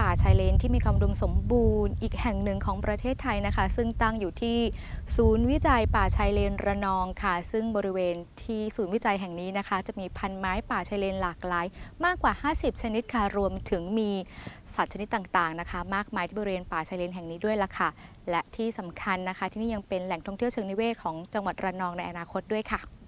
ป่าชายเลนที่มีความอุดมสมบูรณ์อีกแห่งหนึ่งของประเทศไทยนะคะ ซึ่งตั้งอยู่ที่ศูนย์วิจัยป่าชายเลนระนองค่ะ ซึ่งบริเวณที่ศูนย์วิจัยแห่งนี้นะคะ จะมีพันไม้ป่าชายเลนหลากหลาย มากกว่า 50 ชนิดค่ะรวมถึงมีสัตว์ชนิดต่างๆนะคะ มากมายที่บริเวณป่าชายเลนแห่งนี้ด้วยล่ะค่ะ และที่สำคัญนะคะ ที่นี่ยังเป็นแหล่งท่องเที่ยวเชิงนิเวศของจังหวัดระนองในอนาคตด้วยค่ะ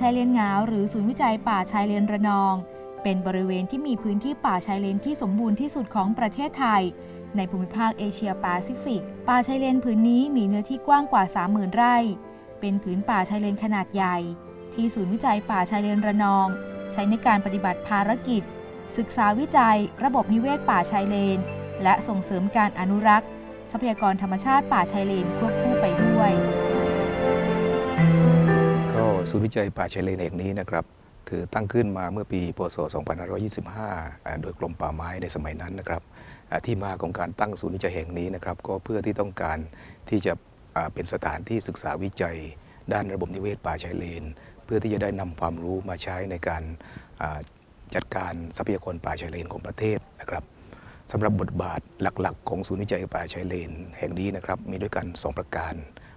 ชายเลนหงาวหรือศูนย์วิจัยป่าชายเลนระนอง เป็นบริเวณที่มีพื้นที่ป่าชายเลนที่สมบูรณ์ที่สุดของประเทศไทย ในภูมิภาคเอเชียแปซิฟิก ป่าชายเลนผืนนี้มีเนื้อที่กว้างกว่า 30,000 ไร่ เป็นผืนป่าชายเลนขนาดใหญ่ ที่ศูนย์วิจัยป่าชายเลนระนอง ใช้ในการปฏิบัติภารกิจ ศึกษาวิจัย ระบบนิเวศป่าชายเลน และส่งเสริมการอนุรักษ์ ทรัพยากรธรรมชาติป่าชายเลนควบ ศูนย์วิจัยป่าชายเลนแห่งนี้นะครับคือตั้งขึ้นมาเมื่อปีพศ 2525 โดยกรมป่าไม้ในสมัยนั้นนะครับที่มาของการตั้งศูนย์วิจัยแห่งนี้นะครับ ก็เพื่อที่ต้องการที่จะเป็นสถานที่ศึกษาวิจัย ด้านระบบนิเวศป่าชายเลน เพื่อที่จะได้นำความรู้มาใช้ในการจัดการทรัพยากรป่าชายเลนของประเทศนะครับสำหรับบทบาทหลักๆ ของศูนย์วิจัยป่าชายเลน แห่งนี้นะครับมีด้วยกันสองประการ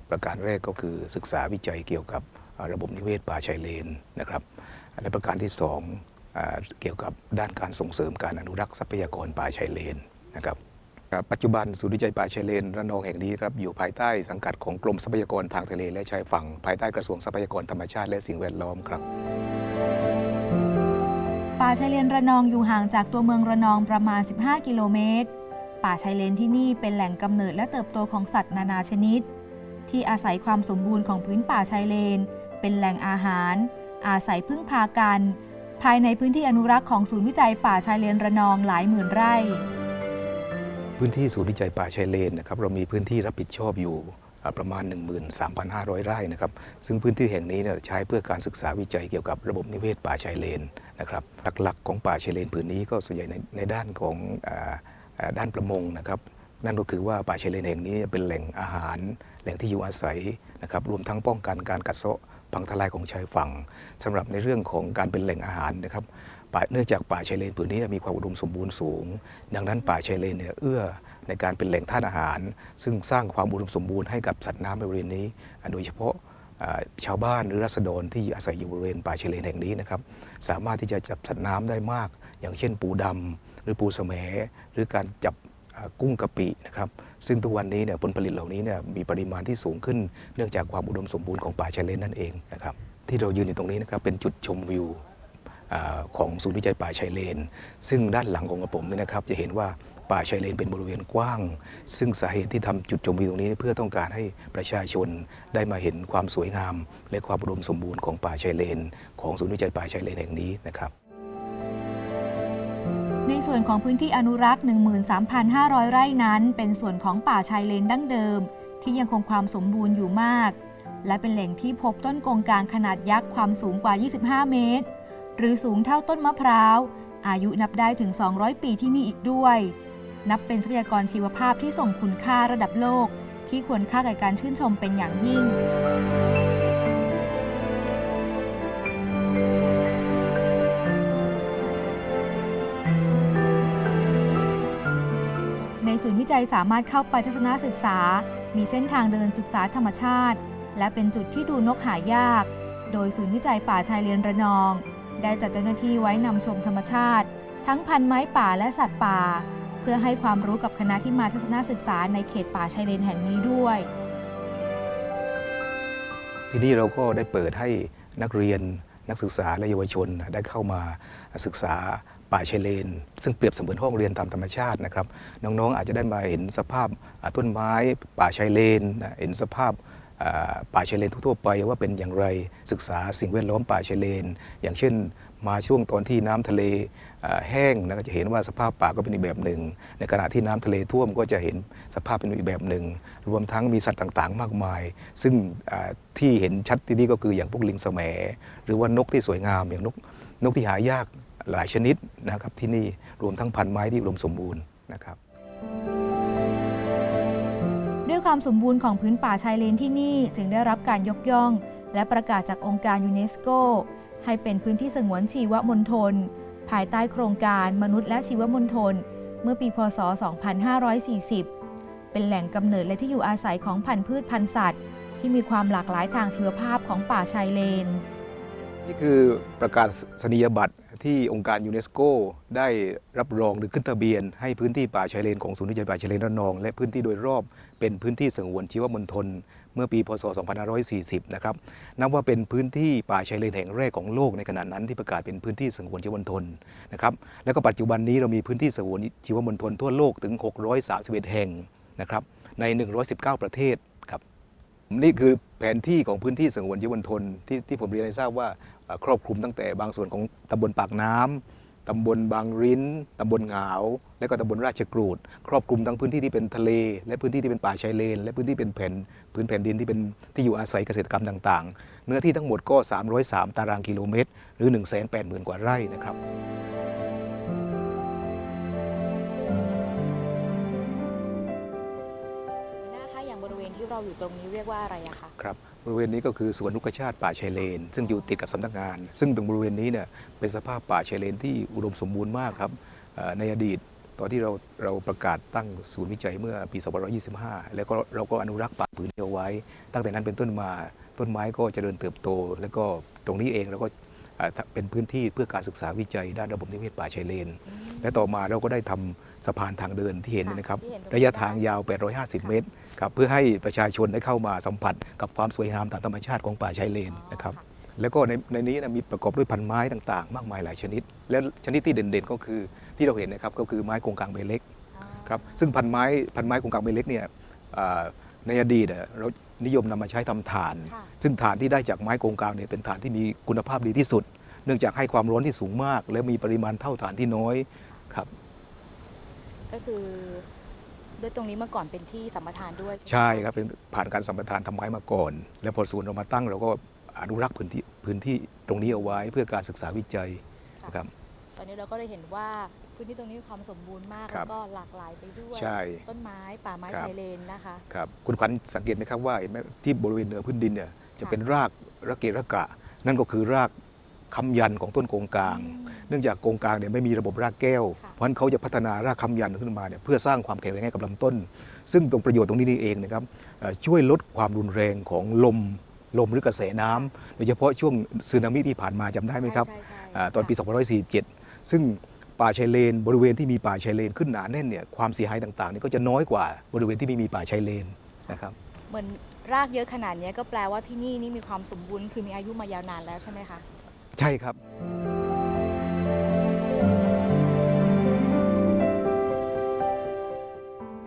ประการแรกก็คือศึกษาวิจัยเกี่ยวกับ ระบบนิเวศป่าชายเลนนะครับและประการที่สองเกี่ยวกับด้านการส่งเสริมการอนุรักษ์ทรัพยากรป่าชายเลนนะครับปัจจุบันศูนย์วิจัยป่าชายเลนระนองแห่งนี้ครับอยู่ภายใต้สังกัดของกรมทรัพยากรทางทะเลและชายฝั่งภายใต้กระทรวงทรัพยากรธรรมชาติและสิ่งแวดล้อมครับ ป่าชายเลนระนองอยู่ห่างจากตัวเมืองระนองประมาณ 15 กิโลเมตร ป่าชายเลนที่นี่เป็นแหล่งกำเนิดและเติบโตของสัตว์นานาชนิด ที่อาศัยความสมบูรณ์ของพื้นป่าชายเลน เป็นแหล่งอาหาร อาศัยพึ่งพากัน ภายในพื้นที่อนุรักษ์ของศูนย์วิจัยป่าชายเลนระนองหลายหมื่นไร่ พื้นที่ศูนย์วิจัยป่าชายเลนนะครับเรามีพื้นที่รับผิดชอบอยู่อ่าประมาณ 13,500 ไร่นะครับ ซึ่งพื้นที่แห่งนี้เนี่ยใช้เพื่อการศึกษาวิจัยเกี่ยวกับระบบนิเวศป่าชายเลนนะครับ หลักๆ ของป่าชายเลนผืนนี้ก็ส่วนใหญ่ในในด้านของออด้านประมงนะครับ นั่นก็คือว่าป่าชายเลนแห่งนี้เป็นแหล่งอาหาร แหล่งที่อยู่อาศัยนะครับ รวมทั้งป้องกันการกัดเซาะ พังทลายของชายฝั่งสำหรับในเรื่องของการเป็นแหล่งอาหารนะครับเนื่องจากป่าชายเลนผืนนี้มีความอุดมสมบูรณ์สูง ดังนั้นป่าชายเลนเนี่ยเอื้อในการเป็นแหล่งธาตุอาหาร ซึ่งสร้างความอุดมสมบูรณ์ให้กับสัตว์น้ำในบริเวณนี้ โดยเฉพาะชาวบ้านหรือรัษฎรที่อาศัยอยู่บริเวณป่าชายเลนแห่งนี้นะครับสามารถที่จะจับสัตว์น้ำได้มาก อย่างเช่นปูดำหรือปูแสมหรือการจับ กุ้งกะปินะครับซึ่งทุกวันนี้เนี่ยผลผลิตเหล่านี้เนี่ยมีปริมาณที่สูงขึ้น เนื่องจากความอุดมสมบูรณ์ของป่าชายเลนนั่นเองนะครับที่เรายืนอยู่ตรงนี้นะครับเป็นจุดชมวิวอของศูนย์วิจัยป่าชายเลน ซึ่งด้านหลังของกระผมเนี่ยนะครับจะเห็นว่าป่าชายเลนเป็นบริเวณกว้าง ซึ่งสาเหตุที่ทำจุดชมวิวตรงนี้เพื่อต้องการให้ประชาชนได้มาเห็นความสวยงาม และความอุดมสมบูรณ์ของป่าชายเลน ของศูนย์วิจัยป่าชายเลนแห่งนี้นะครับ ในส่วนของพื้นที่อนุรักษ์ 13,500 ไร่นั้น เป็นส่วนของป่าชายเลนดั้งเดิม ที่ยังคงความสมบูรณ์อยู่มาก และเป็นแหล่งที่พบต้นกงกลางขนาดยักษ์ความสูงกว่า 25 เมตร หรือสูงเท่าต้นมะพร้าว อายุนับได้ถึง 200 ปีที่นี่อีกด้วย นับเป็นทรัพยากรชีวภาพที่ส่งคุณค่าระดับโลก ที่ควรค่าแก่การชื่นชมเป็นอย่างยิ่ง ศูนย์วิจัยสามารถเข้าไปทัศนศึกษา มีเส้นทางเดินศึกษาธรรมชาติ และเป็นจุดที่ดูนกหายาก โดยศูนย์วิจัยป่าชายเลนระนอง ได้จัดเจ้าหน้าที่ไว้นำชมธรรมชาติ ทั้งพันไม้ป่าและสัตว์ป่า เพื่อให้ความรู้กับคณะที่มาทัศนศึกษาในเขตป่าชายเลนแห่งนี้ด้วย ทีนี้เราก็ได้เปิดให้นักเรียนนักศึกษาและเยาวชนได้เข้ามาศึกษา ป่าชายเลน ซึ่งเปรียบเสมือนห้องเรียนตามธรรมชาตินะครับ น้องๆอาจจะได้มาเห็นสภาพต้นไม้ป่าชายเลน เห็นสภาพป่าชายเลนทั่วไปว่าเป็นอย่างไรศึกษาสิ่งแวดล้อมป่าชายเลน อย่างเช่นมาช่วงตอนที่น้ำทะเลแห้งนะก็จะเห็นว่าสภาพป่าก็เป็นอีกแบบหนึ่ง ในขณะที่น้ำทะเลท่วมก็จะเห็นสภาพเป็นอีกแบบหนึ่ง รวมทั้งมีสัตว์ต่างๆ มากมาย ซึ่งที่เห็นชัดที่นี่ก็คืออย่างพวกลิงแสมหรือว่านกที่สวยงามอย่างนกนกที่หายาก หลายชนิดนะครับที่นี่รวมทั้งพันธุ์ไม้ที่อุดมสมบูรณ์นะครับ ด้วยความสมบูรณ์ของพื้นป่าชายเลนที่นี่จึงได้รับการยกย่อง และประกาศจากองค์การยูเนสโก ให้เป็นพื้นที่สงวนชีวมณฑลภายใต้โครงการมนุษย์และชีวมณฑลเมื่อปีพศ 2540 เป็นแหล่งกำเนิดและที่อยู่อาศัยของพันธุ์พืชพันธุ์สัตว์ ที่มีความหลากหลายทางชีวภาพของป่าชายเลน นี่คือประกาศนียบัตรที่องค์การยูเนสโกได้รับรองหรือขึ้นทะเบียน ให้พื้นที่ป่าชายเลนของศูนย์วิจัยป่าชายเลนระนอง และพื้นที่โดยรอบเป็นพื้นที่สงวนชีวมณฑลเมื่อปีพศ 2540 นะครับ นับว่าเป็นพื้นที่ป่าชายเลนแห่งแรกของโลกในขณะนั้นที่ประกาศเป็นพื้นที่สงวนชีวมณฑลนะครับ แล้วก็ปัจจุบันนี้เรามีพื้นที่สงวนชีวมณฑลทั่วโลกถึง 631 แห่งนะครับใน 119 ประเทศครับ นี่คือแผนที่ของพื้นที่สงวนชีวมณฑลที่ที่ผมเรียนให้ทราบว่า ครอบคลุมตั้งแต่บางส่วนของตำบลปากน้ำตำบลบางริ้น ตำบลหงาวและก็ตำบลราชกรูด ครอบคลุมทั้งพื้นที่ที่เป็นทะเล และพื้นที่ที่เป็นป่าชายเลน และพื้นที่เป็นแผ่นพื้นแผ่นดินที่เป็นที่อยู่อาศัยเกษตรกรรมต่าง ๆ เนื้อที่ทั้งหมดก็ 303 ตารางกิโลเมตร หรือ 180,000 กว่าไร่นะครับหน้าคะอย่างบริเวณที่เราอยู่ตรงนี้เรียกว่าอะไรอะคะ ครับบริเวณนี้ก็คือสวนลูกชาติป่าชายเลน ซึ่งอยู่ติดกับสำนักงาน ซึ่งตรงบริเวณนี้เนี่ยเป็นสภาพป่าชายเลนที่อุดมสมบูรณ์มากครับเอ่อในอดีตตอนที่เราเราประกาศตั้งศูนย์วิจัยเมื่อปี 2525 แล้วก็เราก็อนุรักษ์ป่าพื้นที่เอาไว้ ตั้งแต่นั้นเป็นต้นมาต้นไม้ก็เจริญเติบโต แล้วก็ตรงนี้เองเราก็เอ่อเป็นพื้นที่เพื่อการศึกษาวิจัยด้านระบบนิเวศป่าชายเลน และต่อมาเราก็ได้ทำสะพานทางเดินที่เห็นเนยนะครับที่เห็นตงนี้ระยะทางยาว 850 เมตร ครับเพื่อให้ประชาชนได้เข้ามาสัมผัส กับความสวยงามตามธรรมชาติของป่าชายเลนนะครับแล้วก็ในในนี้นะมีประกอบด้วยพันไม้ต่างๆ มากมายหลายชนิด และชนิดที่เด่นๆ ก็คือที่เราเห็นนะครับก็คือไม้กงกลางใบเล็กอ๋อครับซึ่งพันไม้พันไม้กงกลางใบเล็กเนี่ยอ่าในอดีตอะเรานิยมนำมาใช้ทำถ่านค่ะซึ่งถ่านที่ได้จากไม้กงกลางเนี่ยเป็นถ่านที่มีคุณภาพดีที่สุด เนื่องจากให้ความร้อนที่สูงมาก และมีปริมาณเท่าถ่านที่น้อยครับ ก็คือ ด้วยตรงนี้เมื่อก่อนเป็นที่สัมปทานด้วยไหมะใช่ครับเป็นผ่านการสัมปทานทำไม้มาก่อน แล้วพอศูนย์เรามาตั้งเราก็อนุรักษ์พื้นที่พื้นที่ตรงนี้เอาไว้เพื่อการศึกษาวิจัยนะครับตอนนี้เราก็ได้เห็นว่าพื้นที่ตรงนี้มีความสมบูรณ์มากครัแล้บวก็หลากหลายไปด้วยใช่ต้นไม้ป่าไม้ครับชายเลนนะคะครับคุณขวัญสังเกตไหมครับว่าเห็นไหมที่บริเวณเหนือพื้นดินเนี่ยจะค่ะเป็นรากระเกะระกะ นั่นก็คือรากคำยันของต้นโกงกลางอืม เนื่องจากโกงกลางเนี่ยไม่มีระบบรากแก้วค่ะเพราะฉะนั้นเขาจะพัฒนารากคำยันขึ้นมาเนี่ยเพื่อสร้างความแข็งแรงให้กับลำต้น ซึ่งตรงประโยชน์ตรงนี้นี่เองนะครับเอ่อช่วยลดความรุนแรงของลมลมหรือกระแสน้ำโดยเฉพาะช่วงสึนามิที่ผ่านมาจำได้ไหมครับใช่ใช่ใช่อ่าตอนปีค่ะ2547 ซึ่งป่าชายเลน บริเวณที่มีป่าชายเลนขึ้นหนาแน่นเนี่ยความเสียหายต่างๆนี่ก็จะน้อยกว่าบริเวณที่ไม่มีป่าชายเลนนะครับเหมือนรากเยอะขนาดเนี้ยก็แปลว่าที่นี่นี่มีความสมบูรณ์คือมีอายุมายาวนานแล้วใช่ไหมคะ ใช่ครับ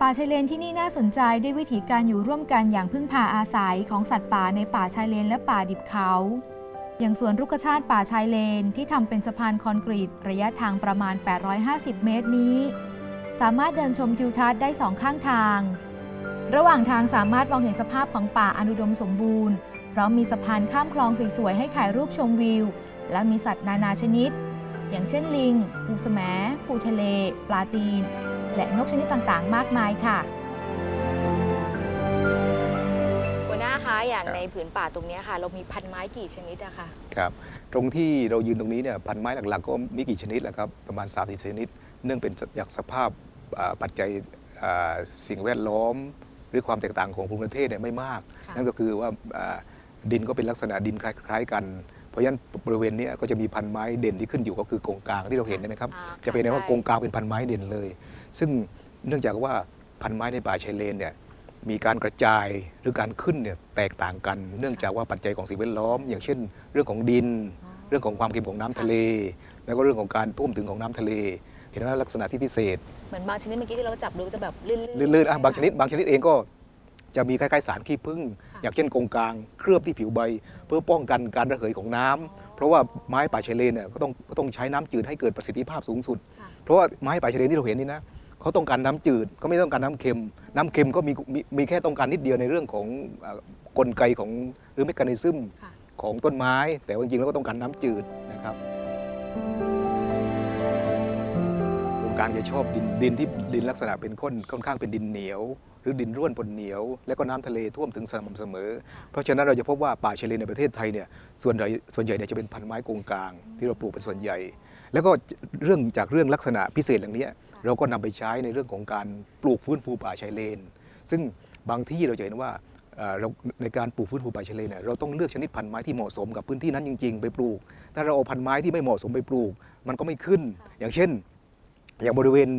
ป่าชายเลนที่นี่น่าสนใจด้วยวิถีการอยู่ร่วมกันอย่างพึ่งพาอาศัยของสัตว์ป่าในป่าชายเลนและป่าดิบเขา อย่างสวนรุกชาติป่าชายเลนที่ทำเป็นสะพานคอนกรีต ระยะทางประมาณ 850 เมตรนี้ สามารถเดินชมทิวทัศน์ได้สองข้างทาง ระหว่างทางสามารถมองเห็นสภาพของป่าอนุดมสมบูรณ์เพราะมีสะพานข้ามคลองสวยๆให้ถ่ายรูปชมวิว และมีสัตว์นานาชนิด อย่างเช่นลิง ปูแสมปูทะเล ปลาตีน และนกชนิดต่างๆ มากมายค่ะ หัวหน้าคะอย่างครับในผืนป่าตรงเนี้ยค่ะ เรามีพันไม้กี่ชนิดอะคะครับตรงที่เรายืนตรงนี้เนี่ยพันไม้หลักๆ ก็มีกี่ชนิดแล้วครับประมาณ3 4ชนิด เนื่องเป็นจากสภาพอ่าปัจจัยอ่าสิ่งแวดล้อม หรือความแตกต่างของภูมิประเทศเนี่ยไม่มาก ค่ะนั่นก็คือว่าอ่าดินก็เป็นลักษณะดินคล้ายๆกัน เพราะฉะนั้นบริเวณเนี้ก็จะมีพันไม้เด่นที่ขึ้นอยู่ก็คือกงกลางที่เราเห็นนะครับ อ่าจะเป็นได้ว่าใช่ กงกลางเป็นพันไม้เด่นเลย ซึ่งเนื่องจากว่าพันไม้ในป่าชายเลนเนี่ยมีการกระจายหรือการขึ้นเนี่ยแตกต่างกัน เนื่องจากว่าปัจจัยของสิ่งแวดล้อม อย่างเช่น เรื่องของดิน เรื่องของความเค็มของน้ำทะเล แล้วก็เรื่องของการท่วมถึงของน้ำทะเล เห็นว่าลักษณะที่พิเศษ เหมือนบางชนิดเมื่อกี้ที่เราจับดูก็จะแบบลื่นๆลื่นๆอะใไหมบางชนิดบางชนิดเองก็จะมีคล้ายๆสารขี้ผึ้งค่ะอย่างเช่นกงกลางเคลือบที่ผิวใบ เพื่อป้องกันการระเหยของน้ำเพราะว่าไม้ป่าชายเลนเนี่ยก็ต้องก็ต้องใช้น้ำจืดให้เกิดประสิทธิภาพสูงสุดค่ะเพราะว่าไม้ป่าชายเลนที่เราเห็นนี่นะ เขาต้องการน้ำจืดก็ไม่ต้องการน้ำเค็ม น้ำเค็มก็มีมีมีแค่ต้องการนิดเดียวในเรื่องของเอ่อกลไกของหรือเมคานิซึมค่ะของต้นไม้ แต่ว่าจริงๆแล้วก็ต้องการน้ำจืดนะครับกลางจะชอบดินดินที่ดินลักษณะเป็นข้นค่อนข้างเป็นดินเหนียว หรือดินร่วนปนเหนียว และก็น้ำทะเลท่วมถึงสม่ำเสมอ เพราะฉะนั้นเราจะพบว่าป่าชายเลนในประเทศไทยเนี่ยส่วนใหญ่ส่วนใหญ่เนี่ยจะเป็นพันไม้กงกลาง ที่เราปลูกเป็นส่วนใหญ่ แล้วก็เรื่องจากเรื่องลักษณะพิเศษอย่างเนี้ย เราก็นำไปใช้ในเรื่องของการปลูกฟื้นฟูป่าชายเลน ซึ่งบางที่เราจะเห็นว่าในการปลูกฟื้นฟูป่าชายเลนเนี่ยเราต้องเลือกชนิดพันธุ์ไม้ที่เหมาะสมกับพื้นที่นั้นจริง ๆ ไปปลูก ถ้าเราเอาพันธุ์ไม้ที่ไม่เหมาะสมไปปลูก มันก็ไม่ขึ้น อย่างเช่น อย่างบริเวณ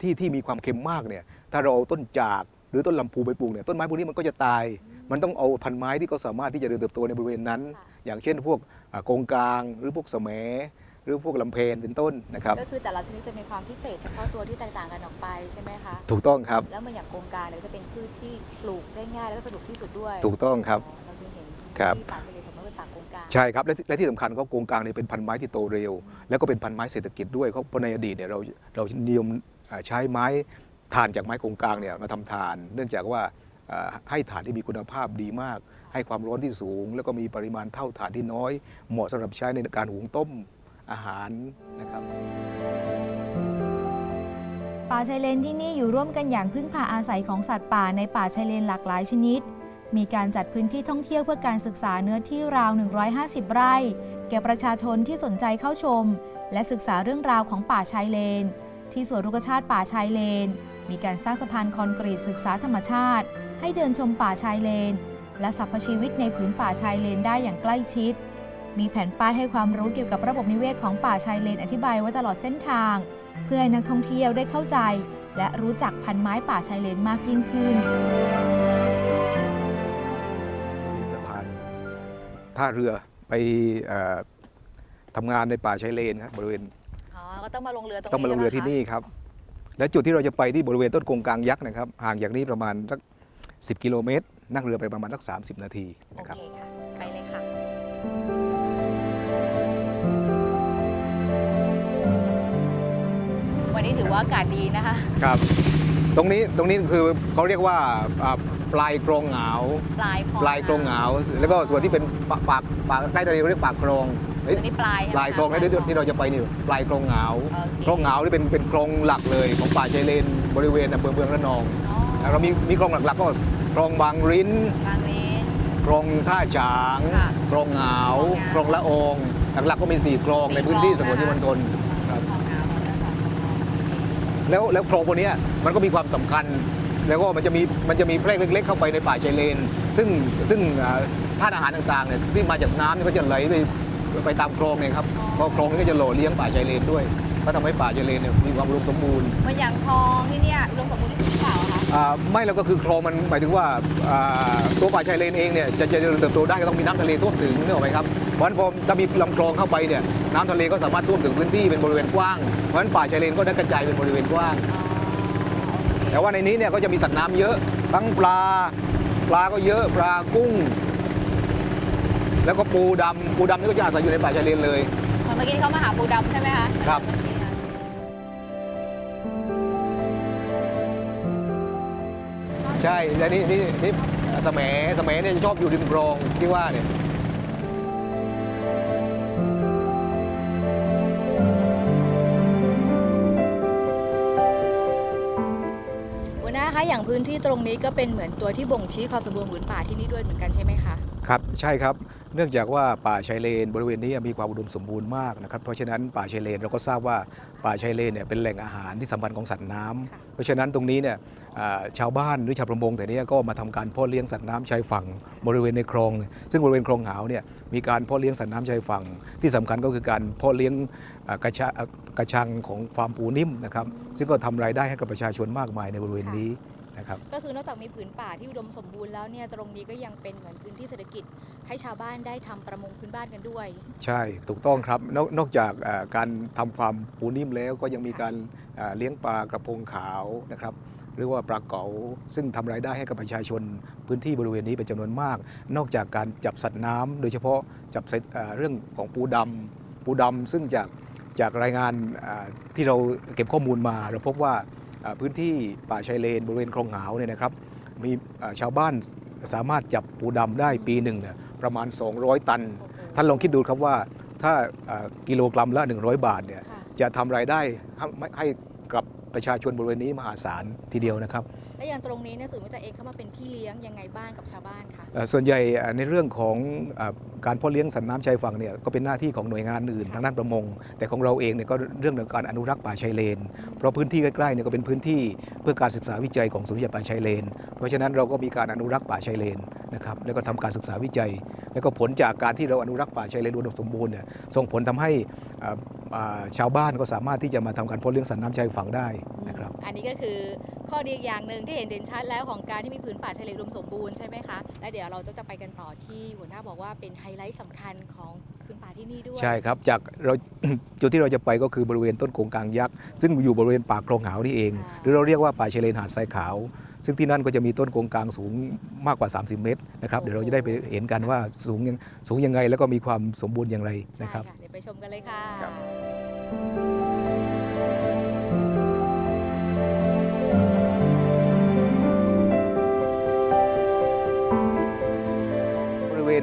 ที่ที่มีความเค็มมากเนี่ยถ้าเราเอาต้นจากหรือต้นลำพูไปปลูกเนี่ยต้นไม้พวกนี้มันก็จะตาย มันต้องเอาพันธุ์ไม้ที่เขาสามารถที่จะเจริญเติบโตในบริเวณนั้น อย่างเช่น พวกกงกลางหรือพวกแสม หรือพวกลำเพนเป็นต้นนะครับ ก็คือแต่ละชนิดจะมีความพิเศษเฉพาะตัวที่แตกต่างกันออกไปใช่ไหมคะ ถูกต้องครับ แล้วเหมันอย่างโกงกลางเนี่ยก็จะเป็นพืชที่ปลูกได้ง่ายแล้วก็สะดวกที่สุดด้วย ถูกต้องครับอ๋อเราจึงเห็นครับที่ป่าทะเลสมมติเป็นป่าโกงกลางใช่ครับและและที่สำคัญก็โกงกลางเนี่ยเป็นพันธุ์ไม้ที่โตเร็ว แล้วก็เป็นพันธุ์ไม้เศรษฐกิจด้วยเพราะในอดีตเนี่ยเราเรานิยมอ่าใช้ไม้ถ่านจากไม้โกงกลางเนี่ยมาทำถ่าน เนื่องจากว่าอ่าให้ถ่านที่มีคุณภาพดีมาก ให้ความร้อนที่สูง แล้วก็มีปริมาณเท่าถ่านที่น้อย เหมาะสำหรับใช้ในการหุงต้ม อาหารนะครับป่าชายเลนที่นี่อยู่ร่วมกันอย่างพึ่งพาอาศัยของสัตว์ป่าในป่าชายเลนหลากหลายชนิด มีการจัดพื้นที่ท่องเที่ยวเพื่อการศึกษาเนื้อที่ราว 150 ไร่ แก่ประชาชนที่สนใจเข้าชม และศึกษาเรื่องราวของป่าชายเลน ที่สวนรุกชาติป่าชายเลน มีการสร้างสะพานคอนกรีตศึกษาธรรมชาติ ให้เดินชมป่าชายเลน และสรรพชีวิตในผืนป่าชายเลนได้อย่างใกล้ชิด มีแผนป้ายให้ความรู้เกี่ยวกับระบบนิเวศของป่าชายเลนอธิบายไว้ตลอดเส้นทาง เพื่อให้นักท่องเที่ยวได้เข้าใจ และรู้จักพันไม้ป่าชายเลนมากยิ่งขึ้นมีสะพานท่าเรือไปเอ่อทำงานในป่าชายเลนครับบริเวณอ๋อก็ต้องมาลงเรือตรงนี้ต้องมาลงเรือที่นี่ครับ และจุดที่เราจะไปที่บริเวณต้นกงกลางยักษ์นะครับห่างจากนี้ประมาณสัก10 กิโลเมตร นั่งเรือไปประมาณสัก30 นาทีโอนะครับ นนี้ถือว่าอากาศดีนะคะ ครับ ตรงนี้ตรงนี้คือเขาเรียกว่าอ่าปลายกรงเหงาปลายคลองปลายกรงเหงาแล้วก็ส่วนที่เป็นปากปากปากใกล้ทะเลเขาเรียกปากกรงเฮ้ย ตัวนี้ปลายใช่ไหมปลายกรงคะที่ที่เราจะไปนี่ปลายกรงเหงาโอเค กรงเหงาที่เป็นเป็นกรงหลักเลยของป่าชายเลนบริเวณอำเภอเมืองระนองอ๋อเรามีมีกรงหลักๆก็กรงบางริ้นบางนี้ กรงท่าฉางค่ะกรงเหงากรงเหงากรงละโองหลักๆก็มี4กรงสี่ในพื้นที่กสรงงวนที่นะคะมณฑล ครับ คลองอ่าวนะคะ แล้วแล้วโครงพวกนี้มันก็มีความสำคัญ แล้วก็มันจะมีมันจะมีแพร่เล็ก ๆ เข้าไปในป่าชายเลน ซึ่งซึ่งธาตุอาหารต่างๆเนี่ยที่มาจากน้ำนี่ก็จะไหลไปไปตามโครงเนี่ยครับเพราะครงนี้ก็จะหล่อเลี้ยงป่าชายเลนด้วย ก็ทำให้ป่าชายเลนเนี่ยมีความอุดมสมบูรณ์เหมันอย่างคลองที่เนี่ยอุดมสมบูรณ์ที่สุดหรือเปล่า ไม่แล้วก็คือโครงมันหมายถึงว่าอ่าตัวป่าชายเลนเองเนี่ยจะจะเจริญเติบโตได้ก็ต้องมีน้ำทะเลท่วมถึงนึกออกไหมครับเพราะฉะนั้นพอถ้ามีลำคลองเข้าไปเนี่ยน้ำทะเลก็สามารถท่วมถึงพื้นที่เป็นบริเวณกว้างเพราะฉะนั้นป่าชายเลนก็ได้กระจายเป็นบริเวณกว้างอ๋อโอเคแต่ว่าในนี้เนี่ยก็จะมีสัตว์น้ำเยอะทั้งปลาปลาก็เยอะปลากุ้ง แล้วก็ปูดำปูดำนี่ก็จะอาศัยอยู่ในป่าชายเลนเลยเหมือนเมื่อกี้ที่เขามาหาปูดำใช่ไหมคะครับ ใช่และนี่นี่นี่สมสมเนี่ยจะชอบอยู่ริมคลองที่ว่าเนี่ยหัวหน้าคะอย่างพื้นที่ตรงนี้ก็เป็นเหมือนตัวที่บ่งชี้ความสมบูรณ์ผืนป่าที่นี่ด้วยเหมือนกันใช่ไหมคะครับใช่ครับเนื่องจากว่าป่าชายเลน บริเวณนี้มีความอุดมสมบูรณ์มากนะครับเพราะฉะนั้นป่าชายเลนเราก็ทราบว่าป่าชายเลนเนี่ยเป็นแหล่งอาหารที่สำคัญของสัตว์น้ำค่ะเพราะฉะนั้นตรงนี้เนี่ยอ่า ชาวบ้านหรือชาวประมงแต่เนี้ก็มาทำการเพาะเลี้ยงสัตว์น้ำชายฝั่งบริเวณในคลอง ซึ่งบริเวณคลองหาวเนี่ยมีการเพาะเลี้ยงสัตว์น้ำชายฝั่ง ที่สำคัญก็คือการเพาะเลี้ยงอ่ากระชะอ่ากระชังของฟาร์มปูนิ่มนะครับซึ่งก็ทำรายได้ให้กับประชาชนมากมายในบริเวณนี้นะครับก็คือนอกจากมีผืนป่าที่อุดมสมบูรณ์แล้วเนี่ยตรงนี้ก็ยังเป็นเหมือนพื้นที่เศรษฐกิจ ให้ชาวบ้านได้ทำประมงพื้นบ้านกันด้วย ใช่ถูกต้องครับนอกนอกจากเอ่อการทำฟาร์มปูนิ่มแล้วก็ยังมีการเอ่อเลี้ยงปลากระพงขาวนะครับ หรือว่าปลาเก๋าซึ่งทำรายได้ให้กับประชาชนพื้นที่บริเวณนี้เป็นจำนวนมาก นอกจากการจับสัตว์น้ำโดยเฉพาะจับสัตว์เอ่อเรื่องของปูดำปูดำซึ่งจากจากรายงานเอ่อที่เราเก็บข้อมูลมา เราพบว่าเอ่อพื้นที่ป่าชายเลน บริเวณคลองหาวเนี่ยนะครับ มีเอ่อชาวบ้านสามารถจับปูดำได้ปีหนึ่งเนี่ยประมาณ 200 ตัน ท่านลองคิดดูครับว่าถ้าเอ่อกิโลกรัมละ 100 บาทเนี่ยค่ะจะทำรายได้ให้ให้กับ ประชาชนบริเวณนี้มหาศาลทีเดียวนะครับ และอย่างตรงนี้เนี่ยศูนย์วิจัยเองเข้ามาเป็นพี่เลี้ยงยังไงบ้างกับชาวบ้านคะเอ่อส่วนใหญ่เอ่อในเรื่องของเอ่อการเพาะเลี้ยงสัตว์น้ำชายฝั่งเนี่ยก็เป็นหน้าที่ของหน่วยงานอื่นทางด้านประมง แต่ของเราเองเนี่ยก็เรื่องของการอนุรักษ์ป่าชายเลน เพราะพื้นที่ใกล้ๆเนี่ยก็เป็นพื้นที่เพื่อการศึกษาวิจัยของศูนย์วิจัยป่าชายเลน เพราะฉะนั้นเราก็มีการอนุรักษ์ป่าชายเลนนะครับแล้วก็ทำการศึกษาวิจัย แล้วก็ผลจากการที่เราอนุรักษ์ป่าชายเลนอุดมสมบูรณ์เนี่ยส่งผลทำให้เอ่ออ่าชาวบ้านก็สามารถที่จะมาทำการเพาะเลี้ยงสัตว์น้ำชายฝั่งได้นะครับ อันนี้ก็คือข้อดีอีกอย่างหนึ่งที่เห็นเด่นชัดแล้วของการที่มีพื้นป่าชายเลนอุดมสมบูรณ์ใช่ไหมคะ และเดี๋ยวเราจะจะไปกันต่อที่หัวหน้าบอกว่าเป็นไฮไลท์สำคัญของพื้นป่าที่นี่ด้วย ใช่ครับ จากเราจุดที่เราจะไปก็คือบริเวณต้นโกงกลางยักษ์ซึ่งอยู่บริเวณป่าคลองหาวนี่เองค่ะหรือเราเรียกว่าป่าชายเลนหาดทรายขาว ซึ่งที่นั่นก็จะมีต้นโกงกลางสูงมากกว่า 30 เมตรนะครับ เดี๋ยวเราจะได้ไปเห็นกันว่าสูงยังสูงยังไงแล้วก็มีความสมบูรณ์อย่างไรใช่นะครับค่ะเดี๋ยวไปชมกันเลยค่ะ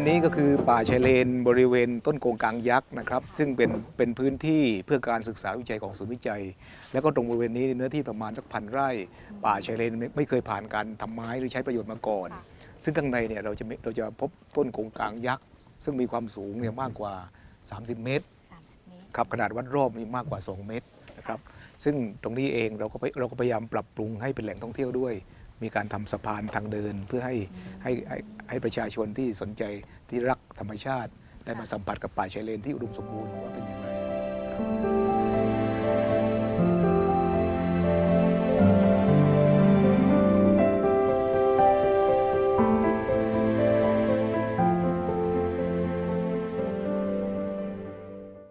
นี้ก็คือป่าชายเลนบริเวณต้นโกงกลางยักษ์นะครับ ซึ่งเป็นเป็นพื้นที่เพื่อการศึกษาวิจัยของศูนย์วิจัย แล้วก็ตรงบริเวณนี้เนื้อที่ประมาณสักพันไร่ ป่าชายเลนไม่ไม่เคยผ่านการทำไม้หรือใช้ประโยชน์มาก่อนค่ะซึ่งข้างในเนี่ยเราจะมีเราจะพบต้นโกงกลางยักษ์ ซึ่งมีความสูงเนี่ยมากกว่า 30 เมตร30เมตรครับขนาดวัดรอบมีมากกว่า 2 เมตรนะครับซึ่งตรงนี้เองเราก็ไปเราก็พยายามปรับปรุงให้เป็นแหล่งท่องเที่ยวด้วย มีการทำสะพานทางเดินเพื่อให้ให้ให้ให้ประชาชนที่สนใจที่รักธรรมชาติ ได้มาสัมผัสกับป่าชายเลนที่อุดมสมบูรณ์ว่าเป็นอย่างไร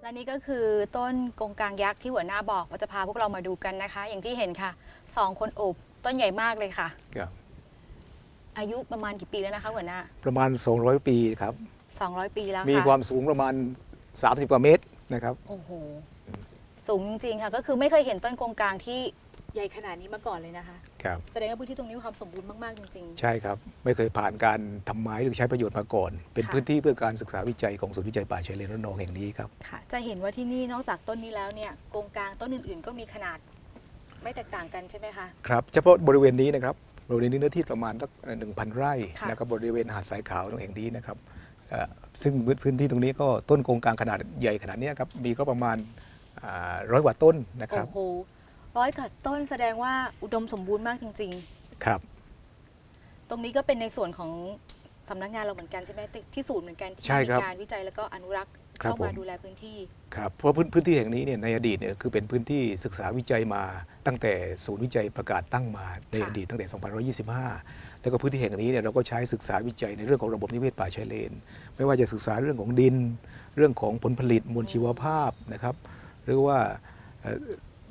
และนี่ก็คือต้นกงกลางยักษ์ที่หัวหน้าบอกว่าจะพาพวกเรามาดูกันนะคะ อย่างที่เห็นค่ะสองคนโอบ ต้นใหญ่มากเลยค่ะ ครับอายุประมาณกี่ปีแล้วนะคะหัวหน้าประมาณ 200 ปีครับ 200 ปีแล้วมีค่ะความสูงประมาณ 30 กว่าเมตรนะครับ โอ้โหสูงจริงๆค่ะ ก็คือไม่เคยเห็นต้นกงกลางที่ใหญ่ขนาดนี้มาก่อนเลยนะคะ ครับ แสดงว่าพื้นที่ตรงนี้มีความสมบูรณ์มากๆจริง ใช่ครับ ไม่เคยผ่านการทำไม้หรือใช้ประโยชน์มาก่อน เป็นค่ะ พื้นที่เพื่อการศึกษาวิจัยของศูนย์วิจัยป่าชายเลนระนองแห่งนี้ครับ ๆ ค่ะ จะเห็นว่าที่นี่นอกจากต้นนี้แล้วเนี่ยกงกลางต้นอื่นๆ ก็มีขนาด ไม่แตกต่างกันใช่ไหมคะ ครับเฉพาะบริเวณนี้นะครับบริเวณนี้เนื้อที่ประมาณสักหนึ่งพันไร่ค่ะ นะครับบริเวณหาดสายขาวตรงแห่งนี้นะครับเอ่อซึ่งพื้นที่ตรงนี้ก็ต้นโกงกลางขนาดใหญ่ขนาดเนี้ยครับมีก็ประมาณร้อยกว่าต้นนะครับโอ้โหร้อยกับต้นแสดงว่าอุดมสมบูรณ์มากจริง ครับ ๆ ตรงนี้ก็เป็นในส่วนของสำนักงานเราเหมือนกันใช่ไหมที่ศูนย์เหมือนกันที่ใช่ครับมีการวิจัยแล้วก็อนุรักษ์ครับ เข้ามาผมดูแลพื้นที่ครับเพราะพื้นพื้นที่แห่งนี้เนี่ยในอดีตเนี่ยคือเป็นพื้นที่ศึกษาวิจัยมาตั้งแต่ศูนย์วิจัยประกาศตั้งมาในค่ะอดีตตั้งแต่ 2525 แล้วก็พื้นที่แห่งนี้เนี่ยเราก็ใช้ศึกษาวิจัยในเรื่องของระบบนิเวศป่าชายเลน ไม่ว่าจะศึกษาเรื่องของดิน เรื่องของผลผลิตมวลชีวภาพนะครับ หรือว่าเอ่อ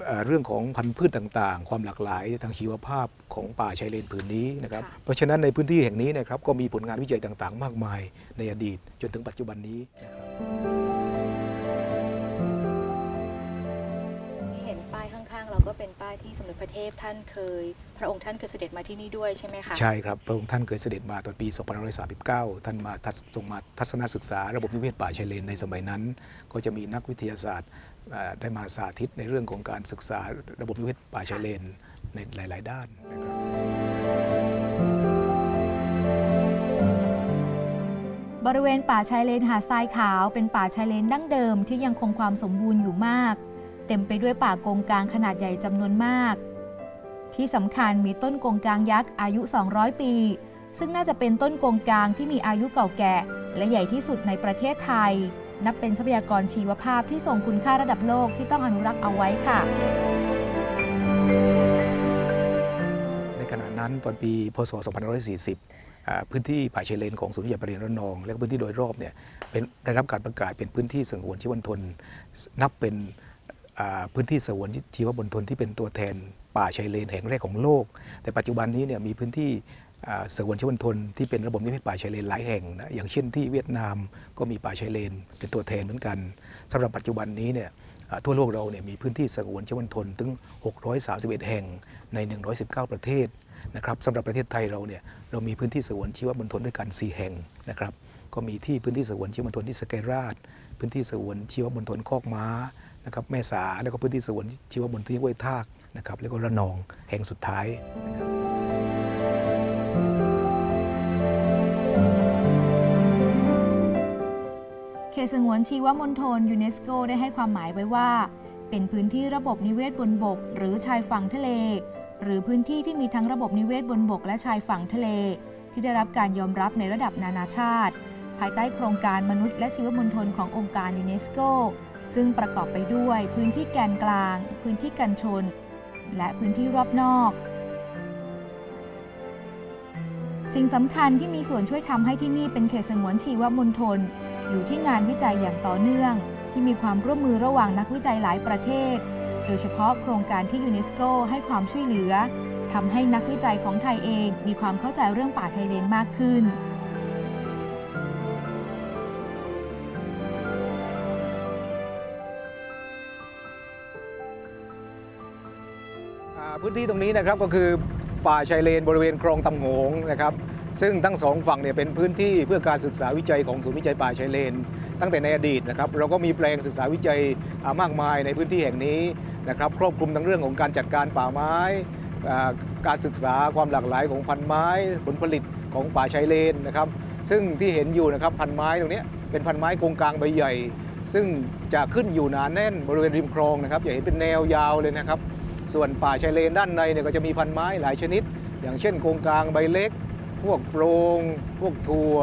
เอ่อเรื่องของพันธุ์พืชต่างๆ ความหลากหลายทางชีวภาพของป่าชายเลนผืนนี้นะครับค่ะเพราะฉะนั้นในพื้นที่แห่งนี้นะครับก็มีผลงานวิจัยต่างๆ มากมายในอดีตจนถึงปัจจุบันนี้นะครับ เราก็เป็นป้ายที่สมเด็จพระเทพท่านเคย พระองค์ท่านเคยเสด็จมาที่นี่ด้วยใช่ไหมคะ ใช่ครับ พระองค์ท่านเคยเสด็จมาตอนปี2539 ท่านมาทัศทรงมาทัศนศึกษา ระบบนิเวศป่าชายเลนในสมัยนั้น ก็จะมีนักวิทยาศาสตร์อ่าได้มาสาธิตในเรื่องของการศึกษาระบบนิเวศป่าชายเลนในหลาย ๆ ด้านนะครับบริเวณป่าชายเลนหาดทรายขาวเป็นป่าชายเลนดั้งเดิมที่ยังคงความสมบูรณ์อยู่มาก เต็มไปด้วยป่ากงกลางขนาดใหญ่จำนวนมาก ที่สำคัญมีต้นกงกลางยักษ์อายุ 200 ปี ซึ่งน่าจะเป็นต้นกงกลางที่มีอายุเก่าแก่ และใหญ่ที่สุดในประเทศไทย นับเป็นทรัพยากรชีวภาพที่ทรงคุณค่าระดับโลกที่ต้องอนุรักษ์เอาไว้ค่ะ ในขณะนั้นตอนปีพศ 2540พื้นที่ป่าชายเลนของศูนย์วิทยาปริญญาระนอง และพื้นที่โดยรอบเนี่ยเป็นได้รับการประกาศเป็นพื้นที่สงวนชีวมณฑลนับเป็น พื้นที่สวนชีวมณฑลที่เป็นตัวแทนป่าชายเลนแห่งแรกของโลก แต่ปัจจุบันนี้เนี่ยมีพื้นที่สวนชีวมณฑลที่เป็นระบบนิเวศป่าชายเลนหลายแห่งนะอย่างเช่นที่เวียดนามก็มีป่าชายเลน เป็นตัวแทนเหมือนกันสำหรับปัจจุบันนี้เนี่ยทั่วโลกเราเนี่ยมีพื้นที่สงวนชีวมณฑลถึง 631 แห่งใน 119 ประเทศนะครับสำหรับประเทศไทยเราเนี่ยเรามีพื้นที่สงวนชีวมณฑลด้วยกัน 4 แห่งนะครับก็มีที่พื้นที่สงวนชีวมณฑลที่สแกราช พื้นที่สงวนชีวมณฑลคอกม้า นะครับแม่สาแล้วก็พื้นที่สวนชีวมณฑลห้วยทากนะครับแล้วก็ระนองแห่งสุดท้ายนะครับเขตสงวนชีวมณฑลยูเนสโกได้ให้ความหมายไว้ว่า เป็นพื้นที่ระบบนิเวศบนบก หรือชายฝั่งทะเล หรือพื้นที่ที่มีทั้งระบบนิเวศบนบกและชายฝั่งทะเล ที่ได้รับการยอมรับในระดับนานาชาติ ภายใต้โครงการมนุษย์และชีวมณฑลขององค์การยูเนสโก ซึ่งประกอบไปด้วยพื้นที่แกนกลาง พื้นที่กันชน และพื้นที่รอบนอก สิ่งสำคัญที่มีส่วนช่วยทำให้ที่นี่เป็นเขตสงวนชีวมณฑลอยู่ที่งานวิจัยอย่างต่อเนื่อง ที่มีความร่วมมือระหว่างนักวิจัยหลายประเทศ โดยเฉพาะโครงการที่ยูเนสโกให้ความช่วยเหลือทำให้นักวิจัยของไทยเองมีความเข้าใจเรื่องป่าชายเลนมากขึ้น พื้นที่ตรงนี้นะครับก็คือป่าชายเลนบริเวณคลองตำโหงนะครับซึ่งทั้งสองฝั่งเนี่ยเป็นพื้นที่เพื่อการศึกษาวิจัยของศูนย์วิจัยป่าชายเลน ตั้งแต่ในอดีตนะครับเราก็มีแปลงศึกษาวิจัยมากมายในพื้นที่แห่งนี้นะครับครอบคลุมทั้งเรื่องของการจัดการป่าไม้ การศึกษาความหลากหลายของพันธุ์ไม้ ผลผลิตของป่าชายเลนนะครับซึ่งที่เห็นอยู่นะครับพันไม้ตรงนี้เป็นพันไม้โกงกลางใบใหญ่ ซึ่งจะขึ้นอยู่หนาแน่นบริเวณริมคลองนะครับอย่าเห็นเป็นแนวยาวเลยนะครับ ส่วนป่าชายเลนด้านในเนี่ยก็จะมีพันไม้หลายชนิด อย่างเช่นโกงกลางใบเล็ก พวกโปรงพวกทัว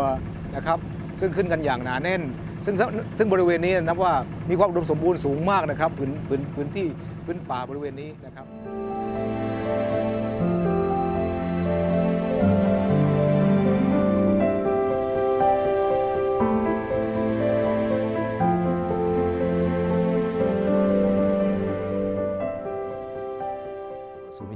นะครับซึ่งขึ้นกันอย่างหนาแน่น ซึ่งซึ่งบริเวณนี้นับว่ามีความอุดมสมบูรณ์สูงมากนะครับพื้นพื้นพื้นที่พื้นป่าบริเวณนี้นะครับ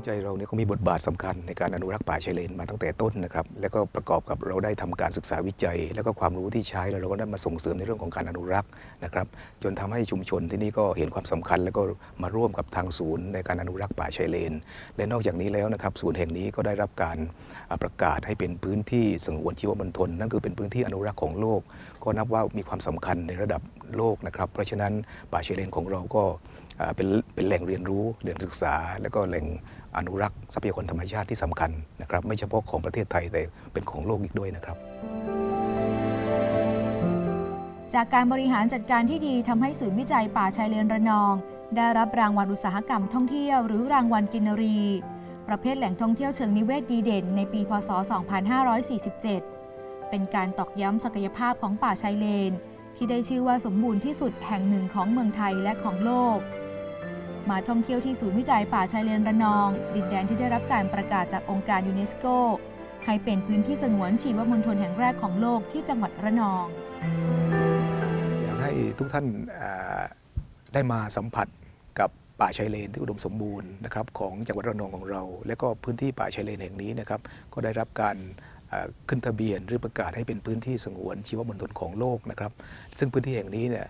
จัยเราเนี่ยก็มีบทบาทสำคัญในการอนุรักษ์ป่าชายเลนมาตั้งแต่ต้นนะครับ แล้วก็ประกอบกับเราได้ทำการศึกษาวิจัย แล้วก็ความรู้ที่ใช้แล้วเราก็ได้มาส่งเสริมในเรื่องของการอนุรักษ์นะครับ จนทำให้ชุมชนที่นี่ก็เห็นความสำคัญ แล้วก็มาร่วมกับทางศูนย์ในการอนุรักษ์ป่าชายเลน และนอกจากนี้แล้วนะครับศูนย์แห่งนี้ก็ได้รับการประกาศให้เป็นพื้นที่สงวนชีวมณฑลนั่นคือเป็นพื้นที่อนุรักษ์ของโลก ก็นับว่ามีความสำคัญในระดับโลกนะครับ เพราะฉะนั้นป่าชายเลนของเราก็เป็นเป็นแหล่งเรียนรู้แหล่งศึกษา แล้วก็แหล่ง อนุรักษ์ทรัพยากรธรรมชาติที่สำคัญนะครับไม่เฉพาะของประเทศไทยแต่เป็นของโลกอีกด้วยนะครับ จากการบริหารจัดการที่ดีทำให้ศูนย์วิจัยป่าชายเลนระนอง ได้รับรางวัลอุตสาหกรรมท่องเที่ยว หรือรางวัลกินรี ประเภทแหล่งท่องเที่ยวเชิงนิเวศดีเด่น ในปีพศ 2547 เป็นการตอกย้ำศักยภาพของป่าชายเลน ที่ได้ชื่อว่าสมบูรณ์ที่สุดแห่งหนึ่งของเมืองไทยและของโลก มาท่องเที่ยวที่ศูนย์วิจัยป่าชายเลนระนอง ดินแดนที่ได้รับการประกาศจากองค์การยูเนสโก ให้เป็นพื้นที่สงวนชีวมณฑลแห่งแรกของโลกที่จังหวัดระนอง อยากให้ทุกท่านได้มาสัมผัสกับป่าชายเลนที่อุดมสมบูรณ์นะครับของจังหวัดระนองของเรา และก็พื้นที่ป่าชายเลนแห่งนี้นะครับก็ได้รับการขึ้นทะเบียนหรือประกาศให้เป็นพื้นที่สงวนชีวมณฑลของโลกนะครับ ซึ่งพื้นที่แห่งนี้เนี่ย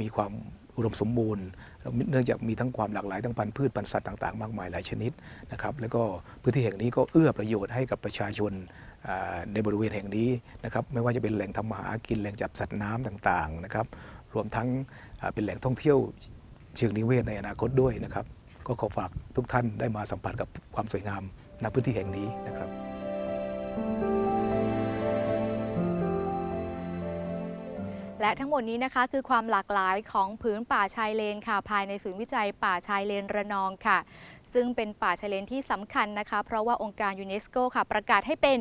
มีความอุดมสมบูรณ์ เนื่องจากมีทั้งความหลากหลายทั้งพันธุ์พืชพันธุ์สัตว์ต่างๆ มากมายหลายชนิดนะครับแล้วก็พื้นที่แห่งนี้ก็เอื้อประโยชน์ให้กับประชาชนในบริเวณแห่งนี้นะครับไม่ว่าจะเป็นแหล่งทำมาหากินแหล่งจับสัตว์น้ำต่างๆนะครับรวมทั้งเป็นแหล่งท่องเที่ยวเชิงนิเวศในอนาคตด้วยนะครับ ก็ขอฝากทุกท่านได้มาสัมผัสกับความสวยงามณพื้นที่แห่งนี้นะครับ และทั้งหมดนี้นะคะคือความหลากหลายของผืนป่าชายเลนค่ะ ภายในศูนย์วิจัยป่าชายเลนระนองค่ะ ซึ่งเป็นป่าชายเลนที่สำคัญนะคะ เพราะว่าองค์การยูเนสโกค่ะ ประกาศให้เป็น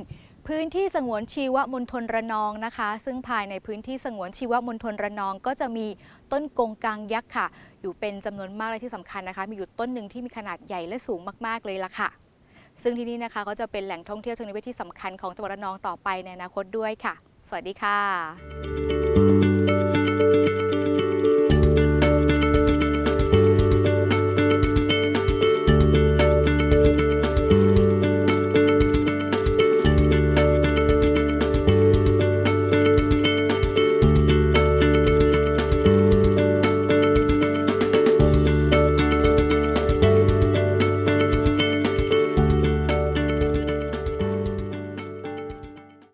พื้นที่สงวนชีวมณฑลระนองนะคะ ซึ่งภายในพื้นที่สงวนชีวมณฑลระนอง ก็จะมีต้นกงกลางยักษ์ค่ะ อยู่เป็นจำนวนมากและที่สำคัญนะคะ มีอยู่ต้นหนึ่งที่มีขนาดใหญ่และสูงมาก ๆ เลยล่ะค่ะ ซึ่งที่นี่นะคะก็จะเป็นแหล่งท่องเที่ยวเชิงนิเวศที่สำคัญของจังหวัดระนองต่อไปในอนาคตด้วยค่ะ สวัสดีค่ะ Música